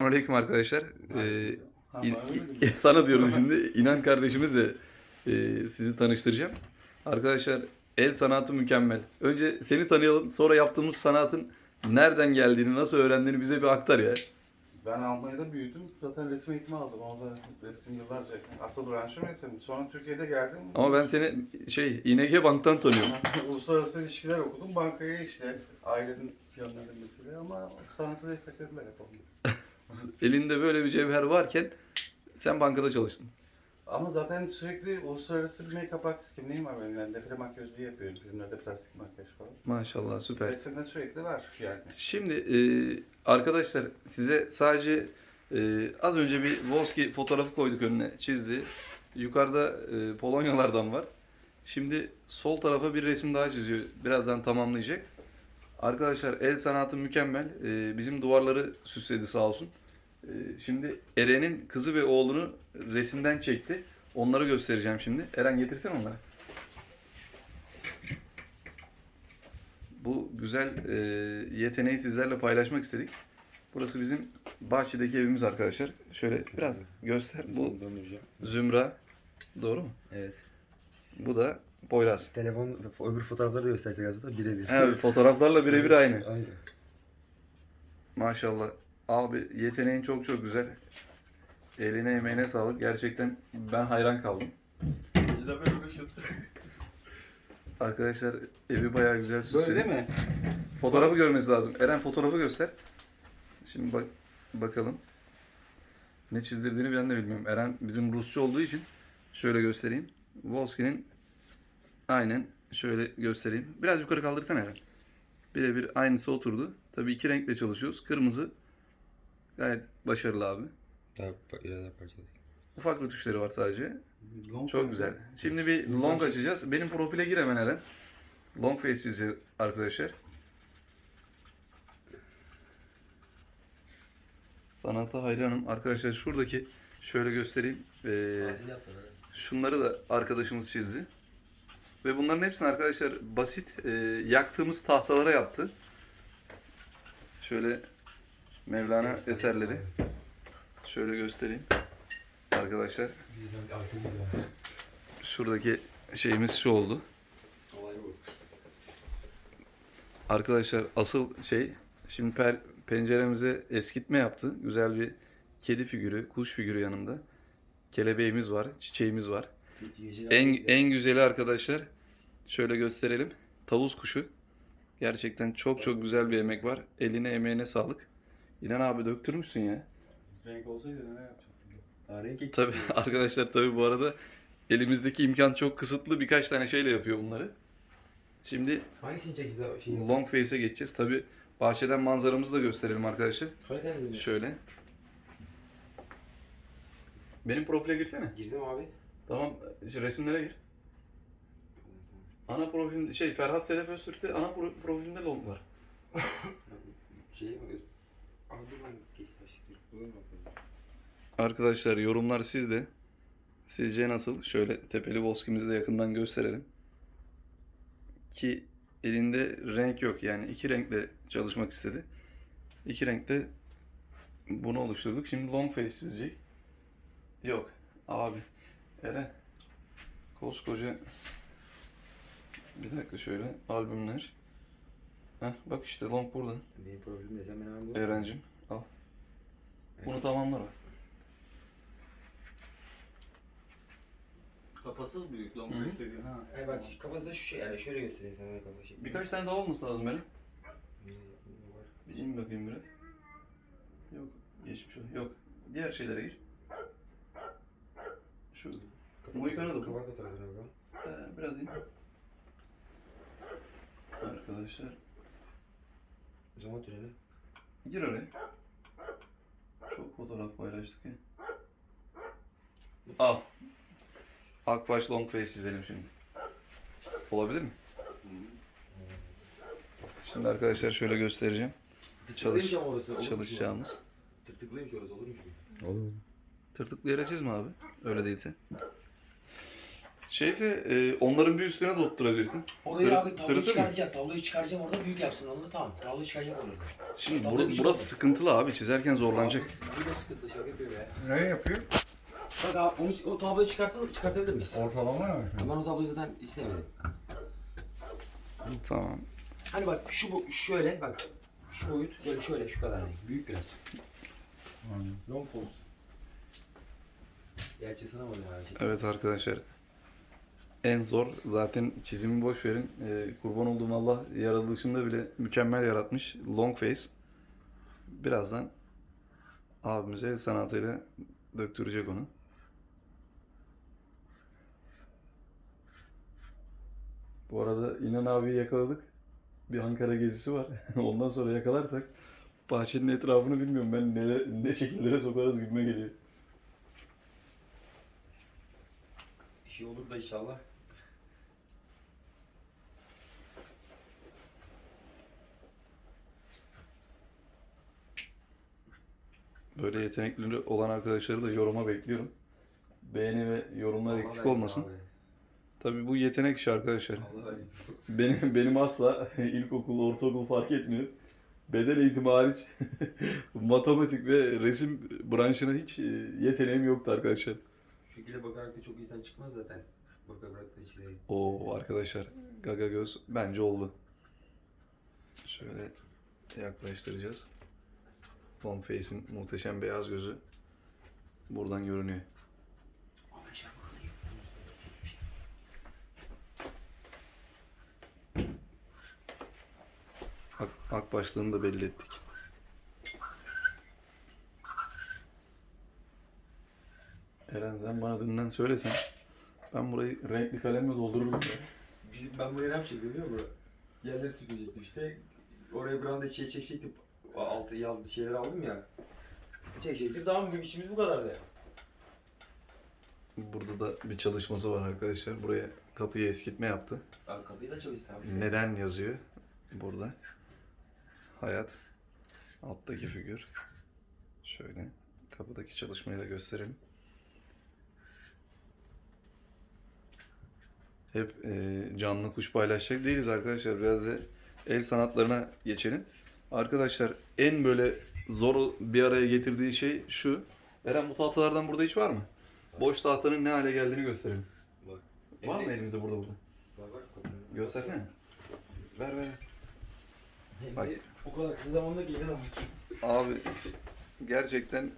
Aleyküm arkadaşlar. Ee, in- sana diyorum şimdi. İnan kardeşimizle e, sizi tanıştıracağım. Arkadaşlar el sanatı mükemmel. Önce seni tanıyalım. Sonra yaptığımız sanatın nereden geldiğini, nasıl öğrendiğini bize bir aktar ya. Ben Almanya'da büyüdüm. Zaten resim eğitimi aldım. Orada resim yıllarca. Asıl branşım resim. Sonra Türkiye'de geldim. Ama ben seni şey İNG Bank'tan tanıyorum. Uluslararası ilişkiler okudum. Bankaya işte ailenin yönlendirmesiyle ama sanatı desteklediler hep onu. Elinde böyle bir cevher varken sen bankada çalıştın. Ama zaten sürekli uluslararası bir make-up artist kimliğim var benim. Yani defile makyajlığı yapıyorum. Filmlerde plastik makyaj falan. Maşallah süper. Resimde sürekli var yani. Şimdi e, arkadaşlar size sadece e, az önce bir Wolski fotoğrafı koyduk önüne çizdi. Yukarıda e, Polonyalardan var. Şimdi sol tarafa bir resim daha çiziyor. Birazdan tamamlayacak. Arkadaşlar el sanatı mükemmel. E, bizim duvarları süsledi sağ olsun. E, şimdi Eren'in kızı ve oğlunu resimden çekti. Onları göstereceğim şimdi. Eren getirsene onları. Bu güzel e, yeteneği sizlerle paylaşmak istedik. Burası bizim bahçedeki evimiz arkadaşlar. Şöyle biraz göster. Bu Zümra. Doğru mu? Evet. Bu da Poyraz. Telefon, öbür fotoğrafları da göstersek aslında birebir. Evet, fotoğraflarla birebir aynı. Aynen. Maşallah. Abi yeteneğin çok çok güzel. Eline emeğine sağlık. Gerçekten ben hayran kaldım. Gecede böyle uğraşıyorsun. Arkadaşlar evi bayağı güzel süsledi. Böyle değil mi? Fotoğrafı görmesi lazım. Eren fotoğrafı göster. Şimdi bak bakalım. Ne çizdirdiğini ben de bilmiyorum. Eren bizim Rusça olduğu için şöyle göstereyim. Volski'nin aynen şöyle göstereyim. Biraz yukarı kaldırsana Eren. Birebir aynısı oturdu. Tabii iki renkle çalışıyoruz. Kırmızı gayet başarılı abi. Daha bak ileride parçalı. Ufak rötuşları var sadece. Long Çok güzel. Şimdi bir long açacağız. Benim profile gir hemen Eren. Long face çiziyor arkadaşlar. Sanata hayranım. Arkadaşlar şuradaki şöyle göstereyim. Ee, şunları da arkadaşımız çizdi. Ve bunların hepsini arkadaşlar basit e, yaktığımız tahtalara yaptı. Şöyle Mevlana eserleri. Şöyle göstereyim. Arkadaşlar şuradaki şeyimiz şu oldu. Arkadaşlar asıl şey şimdi per, penceremize eskitme yaptı. Güzel bir kedi figürü, kuş figürü yanında. Kelebeğimiz var, çiçeğimiz var. En en güzeli arkadaşlar şöyle gösterelim. Tavus kuşu. Gerçekten çok çok güzel bir emek var. Eline emeğine sağlık. İnan abi döktürmüşsün ya. Renk olsaydı ne yapacaktım? Renk Tabii arkadaşlar tabii bu arada elimizdeki imkan çok kısıtlı. Birkaç tane şeyle yapıyor bunları. Şimdi Hangisini çekeceğiz şey? long face'e geçeceğiz. Tabii bahçeden manzaramızı da gösterelim arkadaşlar. Mi? Şöyle. Benim profile girsene. Girdim abi. Tamam işte resimlere gir. Ana profil şey Ferhat Sedef Öztürk'te ana pro- profilinde long var. Şey mi? Arkadaşlar yorumlar sizde. Sizce nasıl? Şöyle tepeli voskimizi de yakından gösterelim. Ki elinde renk yok yani iki renkle çalışmak istedi. İki renkte bunu oluşturduk. Şimdi long face çizecek. Yok abi. Eren. Koskoca bir dakika şöyle albümler. Heh, bak işte long burada. Benim profilim desem ben hemen bulurum. Eren'cim al. Bunu tamamlar bak. Kafası büyük long Hı dediğin ha. Ay bak kafası da şu şey yani şöyle göstereyim sana kafa şey. Birkaç tane daha olması lazım benim. Bir in bakayım biraz. Yok. Geçmiş ol. Yok. Diğer şeylere gir. Şu. Mohikan'a dokun. Kabak fotoğrafına bakalım. Ee, biraz in. Arkadaşlar. Zaman tüneli. Gir oraya. Çok fotoğraf paylaştık ya. Al. Akbaş long face çizelim şimdi. Olabilir mi? Şimdi arkadaşlar şöyle göstereceğim. Orası. olurmuş mu? Çalışacağımız. Tık orası olurmuş mu? Olur. Tırtıklayarak çizme abi. Öyle değilse. Şeyse e, onların bir üstüne de oturtturabilirsin. Orayı Sırıt- abi tabloyu sırıtır mı? çıkartacağım. Tabloyu çıkaracağım orada büyük yapsın onu tamam. Tabloyu çıkaracağım orada. Şimdi Tablo bura- küçük burası olur. sıkıntılı abi. Çizerken zorlanacak. Abi, Bu da sıkıntı şaka yapıyor be. Ne yapıyor? Bak abi onu, o tabloyu çıkartalım, çıkartabilir miyiz? Ortalama ne yapıyor? Ben o tabloyu zaten istemedim. Tamam. Hani bak şu bu şöyle bak. Şu boyut böyle şöyle şu kadar değil. Büyük biraz. Long pose. Gerçi sana mı ya? Evet arkadaşlar. En zor zaten çizimi boş verin. Ee, kurban olduğum Allah yaratılışında bile mükemmel yaratmış. Long face. Birazdan abimize sanatıyla döktürecek onu. Bu arada İnan abiyi yakaladık. Bir Ankara gezisi var. Ondan sonra yakalarsak bahçenin etrafını bilmiyorum ben ne, ne şekillere sokarız gibime geliyor. Şey olur da inşallah. Böyle yetenekleri olan arkadaşları da yoruma bekliyorum. Beğeni ve yorumlar Allah eksik olmasın. abi. Tabii bu yetenek işi arkadaşlar. Benim benim asla ilkokul, ortaokul fark etmiyor. Beden eğitimi hariç matematik ve resim branşına hiç e, yeteneğim yoktu arkadaşlar. Şekilde bakarak da çok insan çıkmaz zaten. Bakarak da işte. Oo arkadaşlar gaga göz bence oldu. Şöyle yaklaştıracağız. Long Face'in muhteşem beyaz gözü buradan görünüyor. Şey. Ak, ak başlığını da belli ettik. Eren sen bana dünden söylesen ben burayı renkli kalemle doldururum. Bizim, ben buraya ne yapacaktım biliyor musun? Yerleri süpürecektim işte. Oraya branda şey çekecektim. Altı yağlı şeyler aldım ya. Çekecektim. Tamam büyük işimiz bu kadardı. Burada da bir çalışması var arkadaşlar. Buraya kapıyı eskitme yaptı. Ben kapıyı da çalıştım abi. Neden yazıyor burada? Hayat. Alttaki figür. Şöyle kapıdaki çalışmayı da gösterelim. Hep e, canlı kuş paylaşacak değiliz arkadaşlar. Biraz da el sanatlarına geçelim. Arkadaşlar en böyle zoru bir araya getirdiği şey şu. Eren bu tahtalardan burada hiç var mı? Boş tahtanın ne hale geldiğini gösterelim. Bak. Var mı elimizde burada burada? Bak. Göstersene. Ver ver. Bak. O kadar kısa zamanda inanamazsın. Abi gerçekten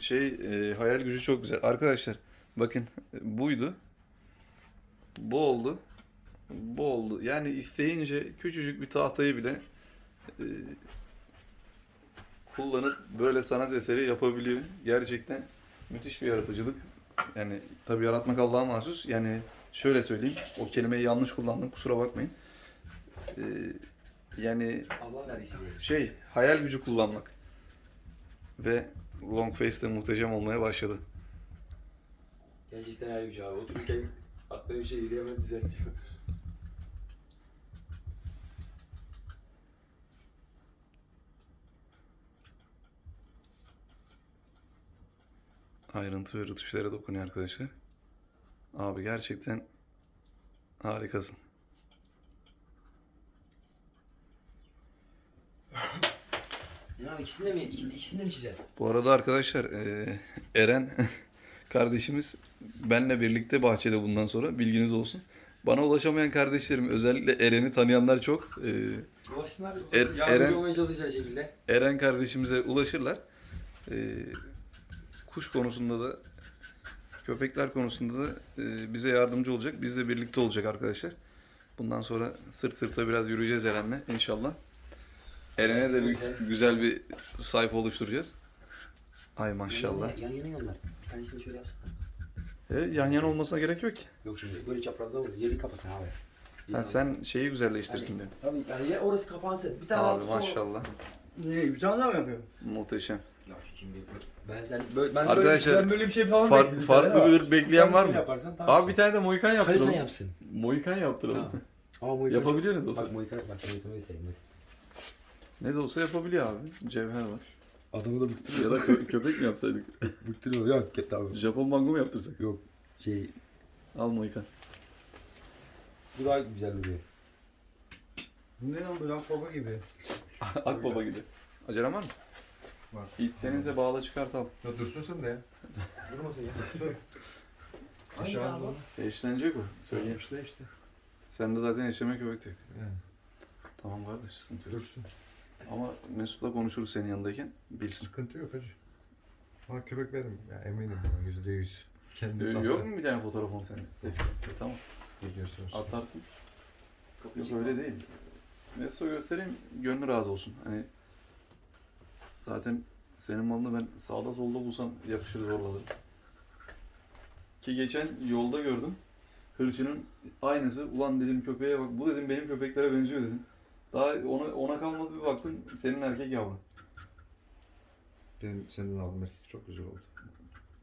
şey e, hayal gücü çok güzel. Arkadaşlar bakın buydu. Bu oldu. Bu oldu. Yani isteyince küçücük bir tahtayı bile e, kullanıp böyle sanat eseri yapabiliyor. Gerçekten müthiş bir yaratıcılık. Yani tabii yaratmak Allah'a mahsus. Yani şöyle söyleyeyim. O kelimeyi yanlış kullandım. Kusura bakmayın. E, yani şey hayal gücü kullanmak. Ve long face de muhteşem olmaya başladı. Gerçekten bir şey abi. Otururken aklıma bir şey geliyor hemen düzeltiyor. Ayrıntı ve rötuşlara dokunuyor arkadaşlar. Abi gerçekten harikasın. Ya ikisini de mi, ikisini, de mi çizer? Bu arada arkadaşlar eee, Eren kardeşimiz benle birlikte bahçede bundan sonra bilginiz olsun. Bana ulaşamayan kardeşlerim özellikle Eren'i tanıyanlar çok. Eee, Ulaşsınlar. Er- yardımcı Eren- olmaya çalışacak şekilde. Eren kardeşimize ulaşırlar. Ee, kuş konusunda da köpekler konusunda da e, bize yardımcı olacak. Bizle birlikte olacak arkadaşlar. Bundan sonra sırt sırta biraz yürüyeceğiz Eren'le inşallah. Eren'e de bir, güzel bir sayfa oluşturacağız. Ay maşallah. Yan yana yanlar. Tanesini şöyle yapsana. E, yan yana olmasına gerek yok ki. Yok şimdi böyle çaprazda olur. Yeri kapasın abi. Ha, sen şeyi güzelleştirsin diyor. Tabii yani ya orası kapansın. Bir tane Abi daha maşallah. Niye? Bir tane daha mı yapıyor? Muhteşem. Ya şimdi ben sen böyle ben Arkadaşlar, Ben böyle bir şey falan Far- bekledim farklı senden bir ama bekleyen var şey mı? Yaparsan, tamam Abi bir tane de moikan Kaliten yaptıralım. yapsın. Moikan yaptıralım. Tamam. Ama Moikan Yapabiliyor ne de olsa. Bak Moikan bak Moikan'ı göstereyim. Ne de olsa yapabiliyor abi. Cevher var. Adamı da bıktırıyor. Ya da kö- köpek mi yapsaydık? bıktırıyor. Yok git abi. Japon mango mu yaptırsak? Yok. Şey Al Moikan. Bu daha güzel duruyor. Bu ne lan böyle akbaba gibi. Akbaba gibi. Acelen var mı? Var. Yiğit seninse bağla çıkart al. Ya dursun sen de ya. Durmasın ya. Aşağı doğru. Eşlenecek o. Söyleyeyim. İşte işte. Sende zaten eşleme köpek de yok. Yani. Tamam kardeş sıkıntı yok. Dursun. Ama Mesut'la konuşuruz senin yanındayken. Bilsin. Sıkıntı yok hacı. Ama köpek benim. Ya eminim buna yüzde yüz. Kendim Ee, Yok mu bir tane fotoğrafın senin? Eski. Tamam. Videosu olsun. Atarsın. Yok öyle değil. Mesut'a göstereyim gönlü razı olsun. Hani zaten senin malını ben sağda solda bulsam yapışır zorladım. Ki geçen yolda gördüm. Hırçının aynısı. Ulan dedim köpeğe bak. Bu dedim benim köpeklere benziyor dedim. Daha ona, ona kalmadı bir baktım senin erkek yavru. Ben senden aldım erkek çok güzel oldu.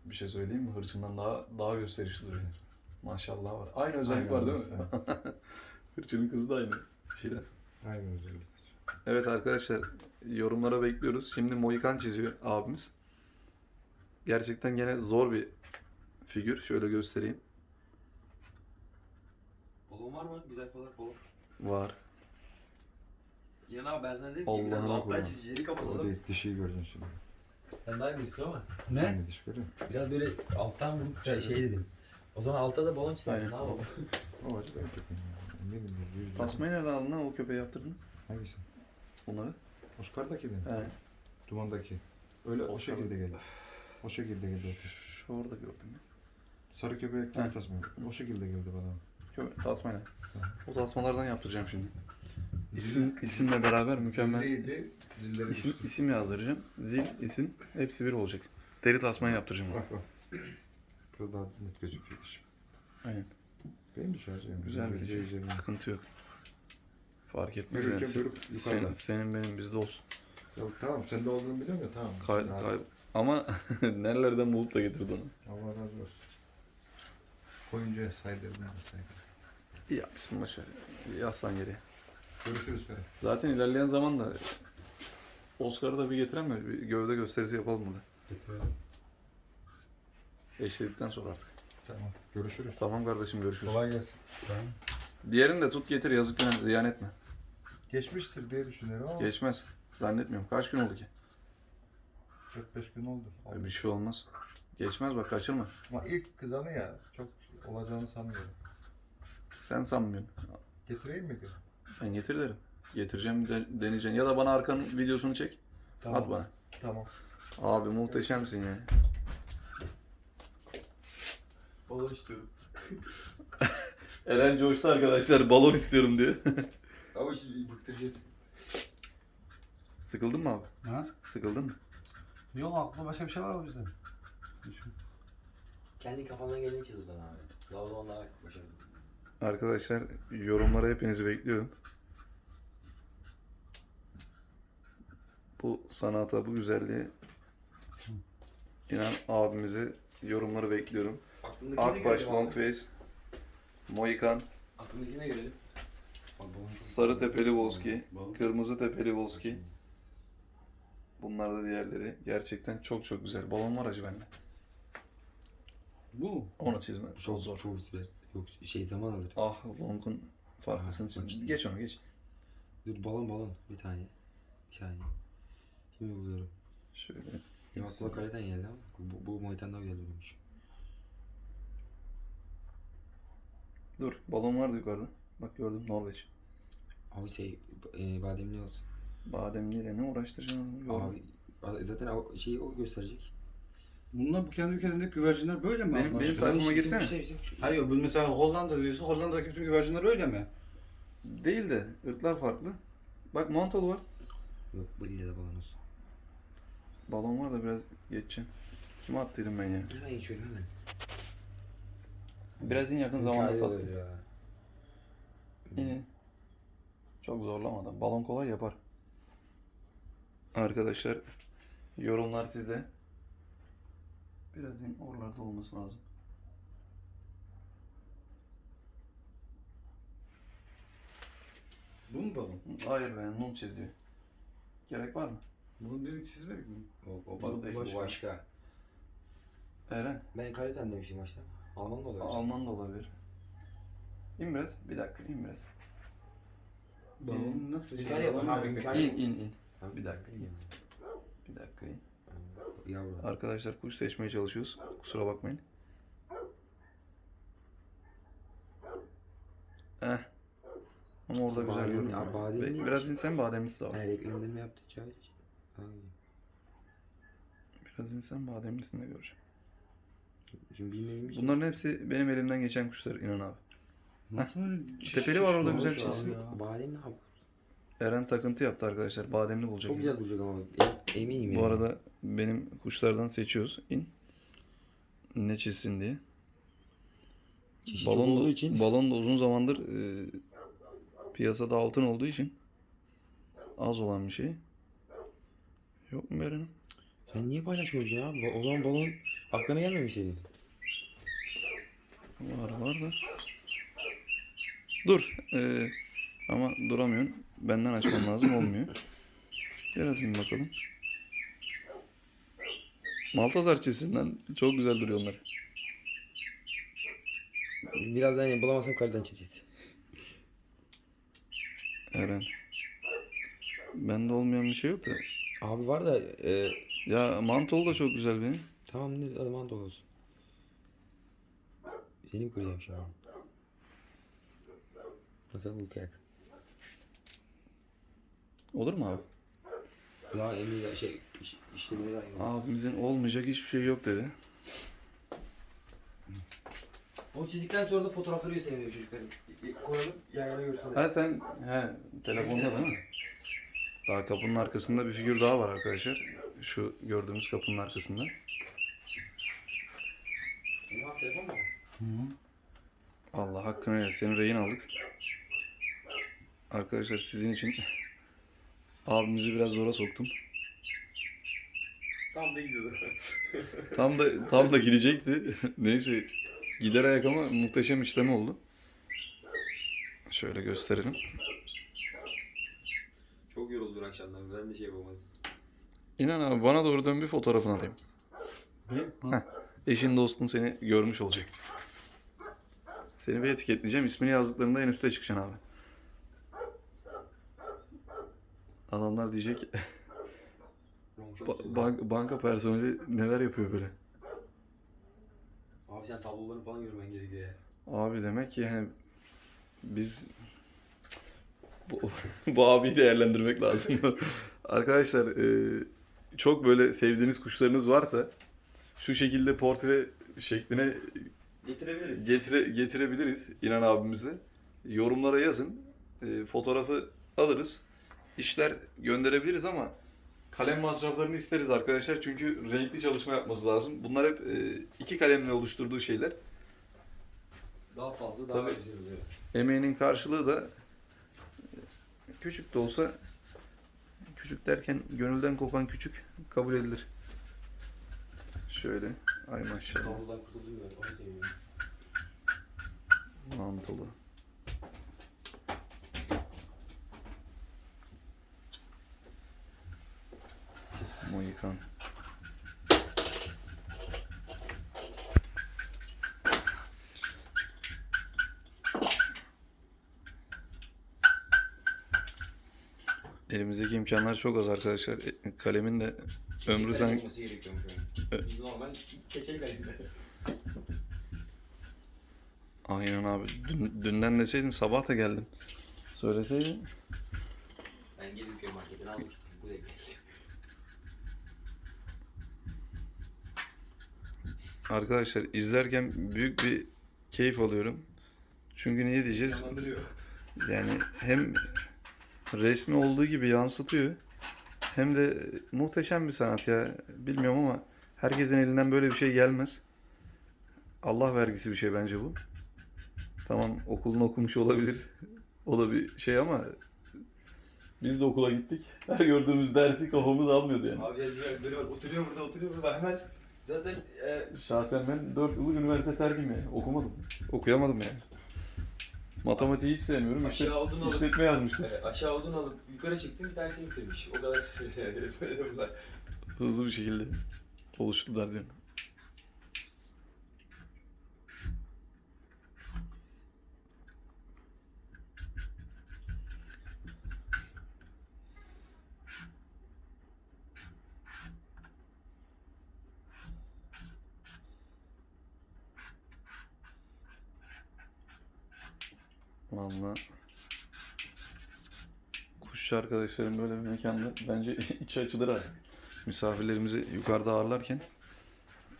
Bir şey söyleyeyim mi? Hırçından daha daha gösterişli duruyor. Maşallah var. Aynı özellik Aynen var değil mi? Hırçının kızı da aynı şeyler. Aynen özellik. Evet arkadaşlar yorumlara bekliyoruz. Şimdi Mohikan çiziyor abimiz. Gerçekten gene zor bir figür. Şöyle göstereyim. Balon var mı? Güzel falan balon. Var. İnan abi ben sana dedim ki Allah'ına biraz alttan kurban. çizgileri O kapatalım. değil dişiyi göreceksin şimdi. Sen daha iyi bilirsin ama. Aynı diş görüyor musun? Biraz böyle alttan vurup şey, şey dedim. O zaman altta da balon Aynen. çizersin. Ne yapalım? O acı benim köpeğim. ya. Eminim yüzde yüz. Tasmayı nereden aldın lan o köpeği yaptırdın? Hangisi? Bunları. Oscar'daki de mi? He. Dumandaki. Öyle o şekilde geldi. O şekilde geldi. Şu orada gördüm ya. Sarı köpek gibi tasma. O şekilde geldi bana. Köpek tasmayla. O tasmalardan yaptıracağım şimdi. İsim, isimle beraber mükemmel. İsim, isim yazdıracağım. Zil, isim hepsi bir olacak. Deri tasmayı yaptıracağım. Bak bak. Burada daha net gözüküyor. Aynen. Benim ağacı yani. Güzel bir şey. üzerine. Sıkıntı yok. Fark etmez yani. Görürken görüp Senin, senin benim bizde olsun. Yok tamam sende olduğunu biliyorum ya tamam. Kay, kay, ama nerelerden bulup da getirdi onu. Allah razı olsun. Koyuncuya saydırdım ben saydırdım. İyi yapmışsın başarı. Yazsan geriye. Görüşürüz Ferhat. Zaten ilerleyen zaman da Oscar'ı da bir getiren mi? Bir gövde gösterisi yapalım burada. Eşledikten sonra artık. Tamam. Görüşürüz. Tamam kardeşim görüşürüz. Kolay gelsin. Diğerini de tut getir yazık günah ziyan etme. Geçmiştir diye düşünüyorum ama Geçmez. Zannetmiyorum. Kaç gün oldu ki? 4-5 gün oldu. Bir şey olmaz. Geçmez bak kaçırma. Ama ilk kızanı ya çok olacağını sanmıyorum. Sen sanmıyorsun. Getireyim mi? Ben getir derim. Getireceğim de, deneyeceğim. Ya da bana arkanın videosunu çek. Tamam. At bana. Tamam. Abi muhteşemsin ya. Balon istiyorum. Eren coştu arkadaşlar. Balon istiyorum diye. Ama şimdi bıktıracağız. Sıkıldın mı abi? Ha? Sıkıldın mı? Yok aklımda başka bir şey var o yüzden. Kendi kafandan geleni çiz o zaman abi. Ya o zaman daha başarılı. Arkadaşlar yorumlara hepinizi bekliyorum. Bu sanata, bu güzelliğe inan abimize yorumları bekliyorum. Akbaş. Longface, Mohikan, Aklımdakine görelim. Sarı tepeli Volski, kırmızı tepeli Volski. Bunlar da diğerleri. Gerçekten çok çok güzel. Balon var acı bende. Bu mu? Onu çizme. Çok zor. Çok zor. Yok şey zaman alır. Ah Long'un farklısını çiz. Geç onu geç. Dur balon balon. Bir tane. Bir tane. Şimdi buluyorum. Şöyle. Benim aklıma kaleden geldi ama bu, bu Mohikan daha güzel duruyormuş. Dur. Balon vardı yukarıda. Bak gördüm Norveç. Abi şey e, bademli olsun. Bademliyle ne uğraştıracaksın? Abi zaten o şeyi o gösterecek. Bunlar bu kendi ülkelerindeki güvercinler böyle mi? Benim- Allah benim aşkına? sayfama girsene. bizim- bizim- Hayır bu mesela Hollanda diyorsun. Hollanda'daki bütün güvercinler öyle mi? Değil de ırklar farklı. Bak mantolu var. Yok bu lila da balon olsun. Balon var da biraz geçeceğim. Kime attıydım ben ya? Hemen geçiyorum hemen. Biraz en yakın zamanda sattım. ya. İyi. Çok zorlamadan. Balon kolay yapar. Arkadaşlar yorumlar size. Biraz oralarda olması lazım. Bu mu balon? Hayır be, nun çiz diyor. Gerek var mı? Bunu demin çizmedik mi? O, o, Bu değil, bu başka. başka. Eren, Ben kaliten demiştim başta. Alman da olabilir. Alman da olabilir. İn biraz. Bir dakika in biraz. Balon nasıl Hünkar yap balon abi. İn in in. Bir dakika in. Bir dakika in. Yavru. Arkadaşlar kuş seçmeye çalışıyoruz. Kusura bakmayın. Eh. Ama orada güzel Badem- görünüyor. ya badem Be-. Biraz insen bademlisi de var. Her renklendirme yaptıkça daha iyi. Biraz insen bademlisini de göreceğim. Şimdi bilmediğim. Bunların hepsi benim elimden geçen kuşlar inan abi. Nasıl böyle Tepeli var orada güzel ya? Badem ne abi? Eren takıntı yaptı arkadaşlar. Bademli bulacak. Çok güzel duracak ama em- Eminim yani. Bu arada benim kuşlardan seçiyoruz. İn. Ne çizsin diye. Çeşit çok Balon olduğu da, için. balon da uzun zamandır e, piyasada altın olduğu için az olan bir şey. Yok mu Eren'im? Sen niye paylaşmıyorsun? Ba- O zaman balon aklına gelmemiş senin. Var var da. Dur. e, ama duramıyorsun. Benden açmam lazım olmuyor. Gel atayım bakalım. Maltazar çizsinden çok güzel duruyor onlar. Biraz yani bulamazsam kaleden çizeceğiz. Eren. Bende olmayan bir şey yok da. Abi var da e, Ya mantolu da çok güzel benim. tamam ne zaman da olsun. Senin kuracağım şimdi. Nasıl bu kıyak? Olur mu abi? Daha emri şey iş, daha iyi. Abimizin olmayacak hiçbir şey yok dedi. O çizdikten sonra da fotoğrafları gösterelim çocukların. Koyalım yan yana görsünler. Ha sen he telefonda değil mi? Daha kapının arkasında bir figür daha var arkadaşlar. Şu gördüğümüz kapının arkasında. Ne var telefon mu? Hı hı. Allah hakkını helal. Seni rehin aldık. Arkadaşlar sizin için abimizi biraz zora soktum. Tam da gidiyordu. Tam da tam da gidecekti. Neyse gider ayak ama muhteşem işlem oldu. Şöyle gösterelim. Çok yoruldur akşamdan. Ben de şey yapamadım. İnan abi bana doğru dön bir fotoğrafını alayım. Bir- ha. Eşin dostun seni görmüş olacak. Seni bir etiketleyeceğim. İsmini yazdıklarında en üste çıkacaksın abi. Adamlar diyecek ba- bank- banka personeli neler yapıyor böyle. Abi sen tablolarını falan görmen gerekiyor ya. Abi demek ki yani biz bu, bu abiyi değerlendirmek lazım. Arkadaşlar e, çok böyle sevdiğiniz kuşlarınız varsa şu şekilde portre şekline Getirebiliriz. getire, getirebiliriz İnan abimize. Yorumlara yazın. E, fotoğrafı alırız. İşler gönderebiliriz ama kalem masraflarını isteriz arkadaşlar. Çünkü renkli çalışma yapması lazım. Bunlar hep e, iki kalemle oluşturduğu şeyler. Daha fazla daha Tabii. güzel oluyor. Emeğinin karşılığı da e, küçük de olsa küçük derken gönülden kopan küçük kabul edilir. Şöyle. Ay maşallah. Tablodan kurtuldum ben. Onu Mohikan. Elimizdeki imkanlar çok az arkadaşlar. E, Kalemin de ömrü. Biz normal keçeli kalemde. Aynen abi. Dün, dünden deseydin sabah da geldim. Söyleseydin. Ben geldim köy marketine aldım. Bu da geldi. Arkadaşlar izlerken büyük bir keyif alıyorum. Çünkü niye diyeceğiz? Yani hem resmi olduğu gibi yansıtıyor. Hem de muhteşem bir sanat ya. Bilmiyorum ama herkesin elinden böyle bir şey gelmez. Allah vergisi bir şey bence bu. Tamam okulunu okumuş olabilir. O da bir şey ama biz de okula gittik. Her gördüğümüz dersi kafamız almıyordu yani. Abi ya böyle bak oturuyor burada oturuyor burada. Hemen zaten e, Şahsen ben 4 yıllık üniversite terkim yani. Okumadım. Okuyamadım yani. Matematiği hiç sevmiyorum. İşte, aşağı odun alıp işletme yazmıştım. e, aşağı odun alıp yukarı çıktım bir tanesini bitirmiş. O kadar yani. Böyle bunlar. Hızlı bir şekilde oluştular diyorum. Vallahi kuşçu arkadaşlarım böyle bir mekanda bence içi açılır artık. Misafirlerimizi yukarıda ağırlarken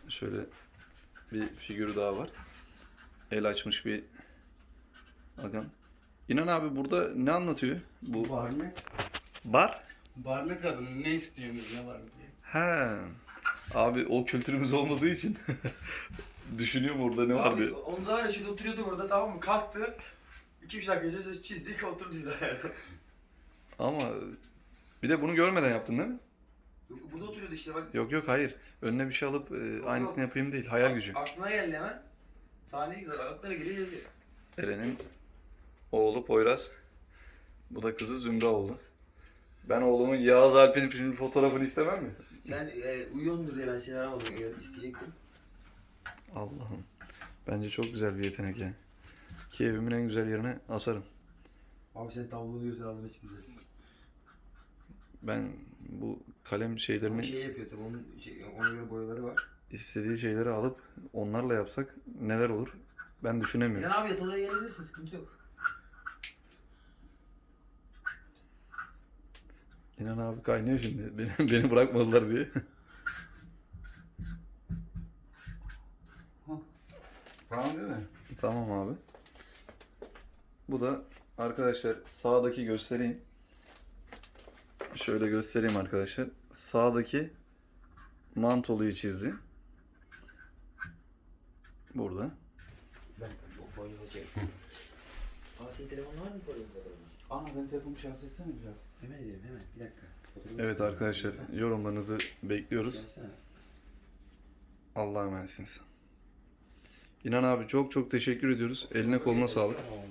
şöyle bir figür daha var. El açmış bir adam. İnan abi burada ne anlatıyor? Bu Barmek. bar? Barmek adına ne istiyorsunuz ne var diye. He. Abi o kültürümüz olmadığı için düşünüyorum orada ne var Abi diye. onu da var ya şimdi oturuyordu orada tamam mı? Kalktı. 2-3 dakika içerisinde çizdik oturdu yani. Ama bir de bunu görmeden yaptın değil mi? Yok, Burada oturuyordu işte bak. Yok yok hayır. Önüne bir şey alıp e, aynısını yapayım değil. Hayal gücü. Aklına geldi hemen. Sahneye güzel. Aklına geliyor yazıyor. Eren'in oğlu Poyraz. Bu da kızı Zümra oldu. Ben oğlumun Yağız Alp'in filmi fotoğrafını istemem mi? Sen e, uyuyordur diye ben seni aramadım. Eğer isteyecektim. Allah'ım. Bence çok güzel bir yetenek yani. Ki evimin en güzel yerine asarım. Abi sen tablonu görsen ağzına çıkacaksın. Ben bu kalem şeylerini şey yapıyor tabii onun şey, ona göre boyaları var. istediği şeyleri alıp onlarla yapsak neler olur? Ben düşünemiyorum. İnan abi yatalıya gelebilirsin sıkıntı yok. İnan abi kaynıyor şimdi. Beni, beni bırakmadılar diye. Tamam değil mi? Tamam abi. Bu da arkadaşlar sağdaki göstereyim. Şöyle göstereyim arkadaşlar. Sağdaki mantoluyu çizdi. Burada. Ben o boynuna çek. Aa senin telefonun var mı fotoğrafını? Ana ben telefonumu şarj etsene biraz. Hemen edelim hemen bir dakika. Evet arkadaşlar yorumlarınızı bekliyoruz. Allah'a emanetsiniz. İnan abi çok çok teşekkür ediyoruz. Eline koluna sağlık. Tamam.